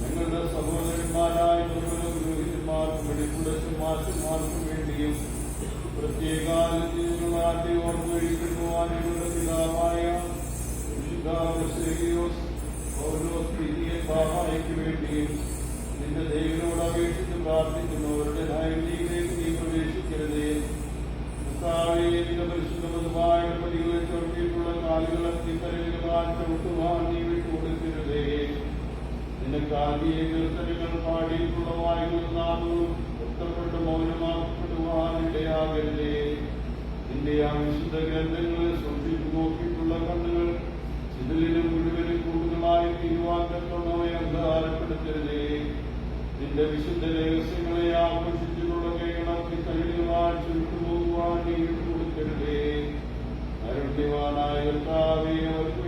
ഞങ്ങളുടെ സഹോദരന്മാരായ പുരോഹിതന്മാർക്കും വെളിപ്പുടച്ചന്മാർക്കും വേണ്ടിയും പ്രത്യേകാലത്തെ ഓർമ്മയിക്കുവാൻ ഞങ്ങളുടെ പിതാവായ വിശുദ്ധാവശേഖിയോസ് പാവായ്ക്ക് വേണ്ടിയും നിന്റെ ദൈവനോട് പ്രാർത്ഥിക്കുന്നവരുടെ നീ കാലുകളെ ആ വിശുദ്ധ ഗ്രന്ഥങ്ങളെ സൂക്ഷിച്ചു നോക്കിയിട്ടുള്ള കണ്ണുകൾ ചിതലിനും മുഴുവനും തീരുവാൻ തക്കവണ്ണമേ അന്ധകാരപ്പെടുത്തരുതേ നിന്റെ വിശുദ്ധ രഹസ്യങ്ങളെ ആഘോഷിച്ചിട്ടുള്ള കേരളത്തിൽ കഴിയുവാൻ ചുരുട്ടുപോകുവാൻ നീ വിട്ടുകൊടുക്കരുതേ അരുണ്യവാനായ കർത്താവേ അവർക്ക്